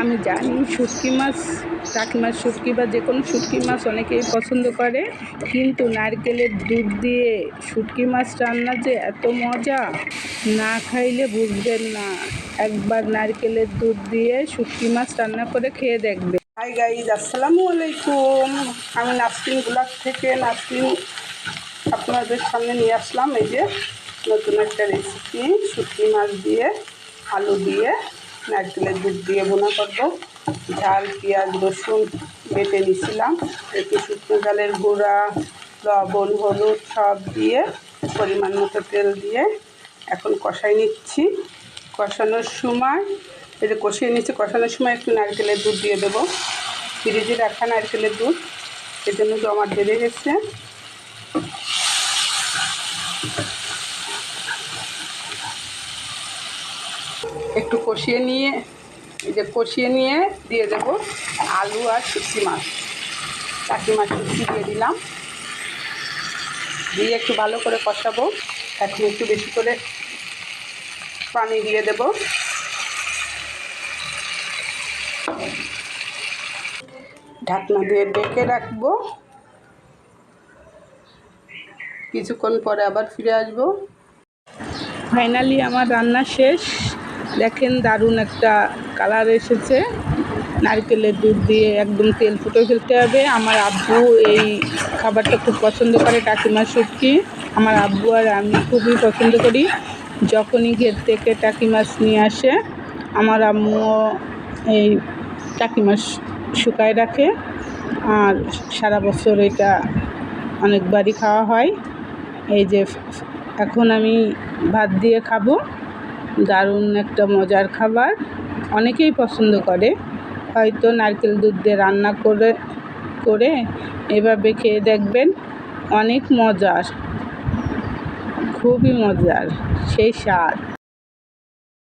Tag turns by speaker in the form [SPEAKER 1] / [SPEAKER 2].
[SPEAKER 1] আমি জানি শুটকি মাছ টাকি মাছ, শুটকি বা যে কোনো শুটকি মাছ অনেকেই পছন্দ করে। কিন্তু নারকেলের দুধ দিয়ে শুটকি মাছ রান্না যে এত মজা, না খাইলে বুঝবেন না। একবার নারকেলের দুধ দিয়ে শুটকি মাছ রান্না করে খেয়ে দেখবে। হাই গাইজ আসসালামু আলাইকুম। আমি নাসরিন ব্লগ থেকে। নাসরিন আপনাদের সামনে নিয়ে আসলাম এই যে নতুন একটা রেসিপি শুটকি মাছ দিয়ে, আলু দিয়ে। নারকেলের দুধ দিয়ে বোনা করব। ঝাল, পেঁয়াজ, রসুন বেটে নিছিলাম। একটু শুকনো ঝালের গুঁড়া, লবণ, হলুদ সব দিয়ে পরিমাণ মতো তেল দিয়ে এখন কষাই নিচ্ছি। কষানোর সময় এটা কষিয়ে নিচ্ছি, কষানোর সময় একটু নারকেলের দুধ দিয়ে দেবো। ফ্রিজে রাখা নারকেলের দুধ এজন্য আমার বেড়ে গেছে একটু কষিয়ে নিয়ে, এই যে কষিয়ে নিয়ে দিয়ে দেব আলু আর শুটকি মাছ। চাকি মাছ শুটকি দিয়ে দিলাম। দিয়ে একটু ভালো করে কষাবো। এখন একটু বেশি করে পানি দিয়ে দেব। ঢাকনা দিয়ে ডেকে রাখব। কিছুক্ষণ পরে আবার ফিরে আসব। ফাইনালি আমার রান্না শেষ। দেখেন দারুণ একটা কালার এসেছে। নারকেলের দুধ দিয়ে একদম তেল ফুটে ফেলতে হবে। আমার আব্বু এই খাবারটা খুব পছন্দ করে, টাকিমা শুটকি। আমার আব্বু আর আমি খুবই পছন্দ করি। যখনই ঘের থেকে টাকি মাছ নিয়ে আসে, আমার আম্মুও এই টাকি মাছ শুকায় রাখে। আর সারা বছর এটা অনেকবারই খাওয়া হয়। এই যে এখন আমি ভাত দিয়ে খাব। দারুণ একটা মজার খাবার। অনেকেই পছন্দ করে। হয়তো নারকেল দুধ দিয়ে রান্না করে করে এভাবে খেয়ে দেখবেন অনেক মজার, খুবই মজার, সেই স্বাদ।